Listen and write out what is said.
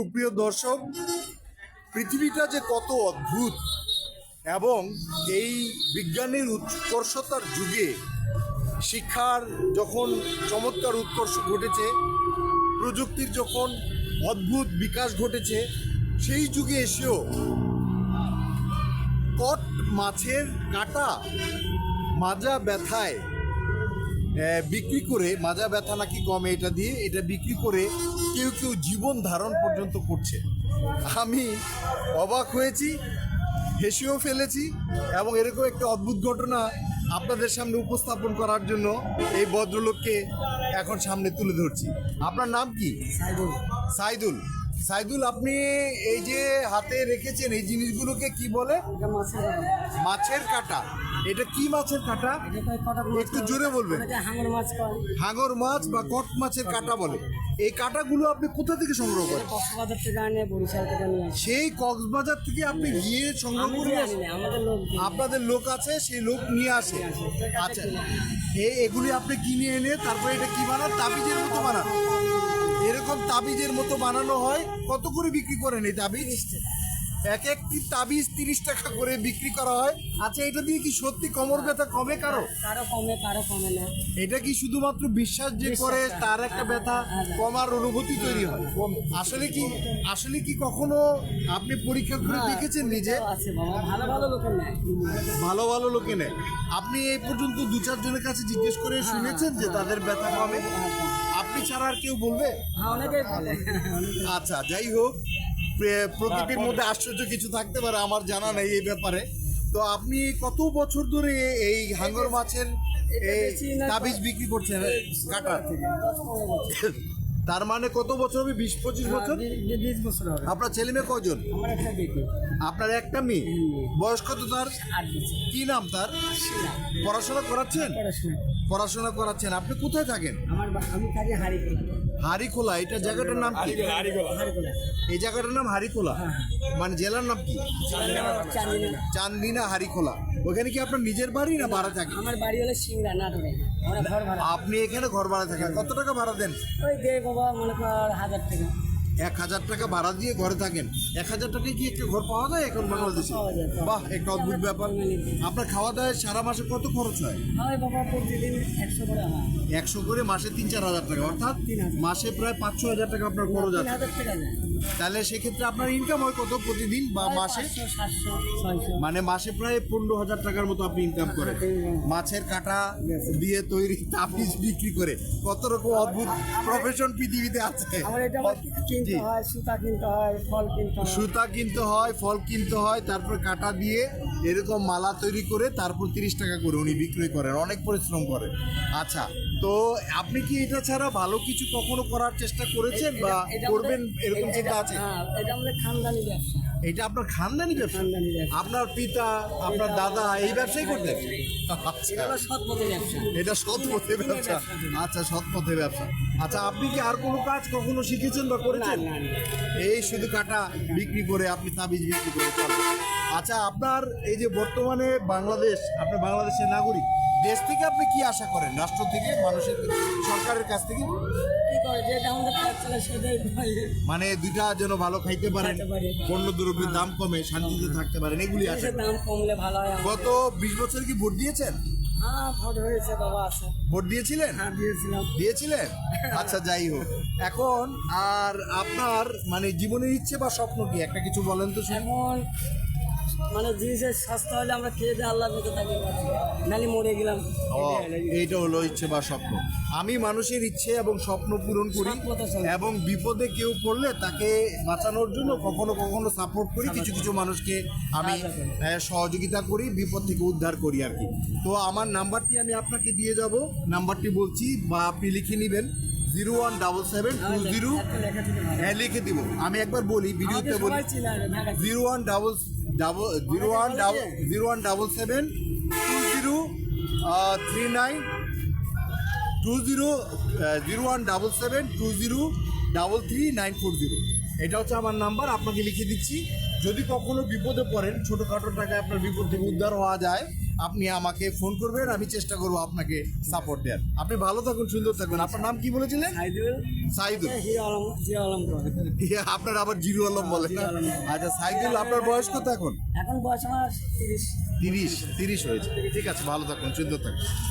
সুপ্রিয় দর্শক, পৃথিবীটা যে কত অদ্ভুত এবং এই বিজ্ঞানের উৎকর্ষতার যুগে শিক্ষার যখন চমৎকার উৎকর্ষ ঘটেছে, প্রযুক্তির যখন অদ্ভুত বিকাশ ঘটেছে, সেই যুগে এসেও কট মাছের কাটা মাজা ব্যথায় বিক্রি করে মাজা ব্যথা নাকি কমে এটা দিয়ে এটা বিক্রি করে কেউ কেউ জীবন ধারণ পর্যন্ত করছে। আমি অবাক হয়েছি হেসেও ফেলেছি এবং এরকম একটা অদ্ভুত ঘটনা আপনাদের সামনে উপস্থাপন করার জন্য এই ভদ্রলোককে এখন সামনে তুলে ধরছি। আপনার নাম কি? সাইদুল। সাইদুল। সাইদুল আপনি এই যে হাতে রেখেছেন এই জিনিসগুলোকে কি বলে? মাছের কাটা। এটা কি মাছের কাটা? একটু জোরে বলবেন। হাঙর মাছ বা কট মাছের কাটা বলে। এই কাটাগুলো আপনি কোথা থেকে সংগ্রহ করেন? কক্সবাজার থেকে আনে বরিশাল থেকে নিয়ে সেই কক্সবাজার থেকে আপনি গিয়ে সংগ্রহ করে আসেন? আপনাদের লোক আছে সেই লোক নিয়ে আসে। আচ্ছা। এই এগুলি আপনি কিনে এনে তারপরে এটা কি বানান? তাবিজের মতো বানান। এরকম তাবিজের মতো বানানো হয়। কত করে বিক্রি করেন এই তাবিজ? এক একটি তাবিজ তিরিশ টাকা করে বিক্রি করা হয়। আচ্ছা এটা দিয়ে কি সত্যি কোমর ব্যথা কমে কারও? কারও কমে কারও কমে না। এটা কি শুধুমাত্র বিশ্বাস যে করে হ্যাঁ, তার একটা হ্যাঁ, ব্যথা হ্যাঁ, হ্যাঁ। কমার অনুভূতি তৈরি হয়? আসলে কি আসলে কি কখনো আপনি পরীক্ষা করে হ্যাঁ, দেখেছেন নিজে? ভালো ভালো লোকের নেয় ভালো ভালো লোকে নেয় আপনি এই পর্যন্ত দু চারজনের কাছে জিজ্ঞেস করে শুনেছেন যে তাদের ব্যথা কমে। আপনি ছাড়া আর কেউ বলবে? হ্যাঁ অনেকেই বলে। আচ্ছা যাই হোক প্রকৃতির মধ্যে আশ্চর্য কিছু থাকতে পারে আমার জানা নেই এই ব্যাপারে। তো আপনি কত বছর ধরে এই হাঙ্গর মাছের এই তাবিজ বিক্রি করছেন? কাটা দশ পনেরো বছর। তার মানে কত বছর হবে? বিশ পঁচিশ বছর? হ্যাঁ, বিশ বছর হবে। আপনার ছেলে মেয়ে কজন? আপনার একটা মেয়ে? বয়স কত তার? কি নাম তার? পড়াশোনা করাচ্ছেন? পড়াশোনা। করাচ্ছেন। আপনি কোথায় থাকেন? আমার আমি থাকি হারিখোলা হারিখোলা এটা জায়গাটার নাম কি? এই জায়গাটার নাম হারিকোলা? মানে জেলার নাম কি? চান্দিনা। হারিকোলা। হারিখোলা ওখানে কি আপনার নিজের বাড়ি না ভাড়া থাকে? আমার বাড়ি হলো সিংড়া নাটোরে। আমরা ঘর ভাড়া। আপনি এখানে ঘর ভাড়া থাকেন কত টাকা ভাড়া দেন? ওই দেখো বাবা মনে কর হাজার টাকা। এক হাজার টাকা ভাড়া দিয়ে ঘরে থাকেন। এক হাজার টাকায় কি একটা ঘর পাওয়া যায় এখন বাংলাদেশে? বাহ একটা অদ্ভুত ব্যাপার। আপনার খাওয়া দাওয়ায় সারা মাসে কত খরচ হয়? হয় একশো করে হয় মাসে তিন চার হাজার টাকা অর্থাৎ মাসে প্রায় পাঁচ ছ হাজার টাকা আপনার খরচ আছে। তাহলে সেক্ষেত্রে আপনার ইনকাম হয় কত প্রতিদিন বা মাসে? মানে মাসে প্রায় পনেরো হাজার টাকার মতো আপনি ইনকাম করেন মাছের কাটা দিয়ে তৈরি তাবিজ বিক্রি করে। কত রকম অদ্ভুত প্রফেশন পৃথিবীতে আছে। হয় সুতা কিনতে হয় ফল কিনতে হয়। সুতা কিনতে হয় ফল কিনতে হয় তারপর কাটা দিয়ে এরকম মালা তৈরি করে তারপর তিরিশ টাকা করে উনি বিক্রি করেন অনেক পরিশ্রম করেন আচ্ছা তো আপনি কি এটা ছাড়া ভালো কিছু কখনো করার চেষ্টা করেছেন বা করবেন এরকম চিন্তা আছে? হ্যাঁ, এটা আমাদের খানদানি ব্যবসা। এটা আপনার খানদানি ব্যবসা? আপনার পিতা আপনার দাদা এই ব্যবসাই করতেন? আচ্ছা। এটা সৎ পথে ব্যবসা। আচ্ছা সৎ পথে ব্যবসা। আচ্ছা আপনি কি আর কোনো কাজ কখনো শিখেছেন বা করেছেন। এই শুধু কাটা বিক্রি করে আপনি তাবিজ বিক্রি করে আচ্ছা আপনার এই যে বর্তমানে বাংলাদেশ আপনি বাংলাদেশের নাগরিক দেশ থেকে আপনি কি আশা করেন? রাষ্ট্র থেকে মানুষের সরকারের কাছ থেকে? হয়। মানে দুইটা যেন ভালো খাইতে পারেন পণ্য দ্রব্যের দাম কমে শান্তিতে থাকতে পারেন এগুলি আছে দাম কমলে ভালো হয় গত বিশ বছর কি ভোট দিয়েছেন? হ্যাঁ ভোট বাবা ভোট দিয়েছিলেন? হ্যাঁ দিয়েছিলাম। দিয়েছিলেন? আচ্ছা যাই হোক। এখন আর আপনার মানে জীবনের ইচ্ছে বা স্বপ্ন কি? একটা কিছু বলেন তো। এখন মানে জিনিসের সস্তা হলে আমরা খেয়ে দিয়ে আল্লাহ বেঁচে থাকি। নালি মরে গেলাম। এইটা হলো ইচ্ছে বা স্বপ্ন। আমি মানুষের ইচ্ছে এবং স্বপ্ন পূরণ করি। এবং বিপদে কেউ পড়লে তাকে বাঁচানোর জন্য কখনো কখনো সাপোর্ট করি। কিছু কিছু মানুষকে আমি সহযোগিতা করি বিপদ থেকে উদ্ধার করি আর কি। তো আমার নাম্বারটি আমি আপনাকে দিয়ে যাব। নাম্বারটি বলছি বা আপনি লিখে নেবেন। Zero one double seven two zero. হ্যাঁ লিখে দিব। আমি একবার বলি ভিডিওতে বলি। Zero one double double zero one double zero one double seven two zero three nine two zero zero one double seven two zero double three nine four zero এটা হচ্ছে আমার নাম্বার আপনাকে লিখে দিচ্ছি। যদি কখনো বিপদে পড়েন ছোটোখাটো টাকায় আপনার বিপদ থেকে উদ্ধার হওয়া যায় আপনি আমাকে ফোন করবেন আমি চেষ্টা করব আপনাকে সাপোর্ট দেওয়ার। আপনি ভালো থাকুন সুন্দর থাকবেন আপনার নাম কি বলেছিলেন? সাইদুল। ইয়ে, আপনার আবার জিরু আলম বলে। আচ্ছা সাইদুল আপনার বয়স কত এখন? এখন বয়স আমার তিরিশ। তিরিশ তিরিশ হয়েছে। ঠিক আছে ভালো থাকুন সুন্দর থাকুন।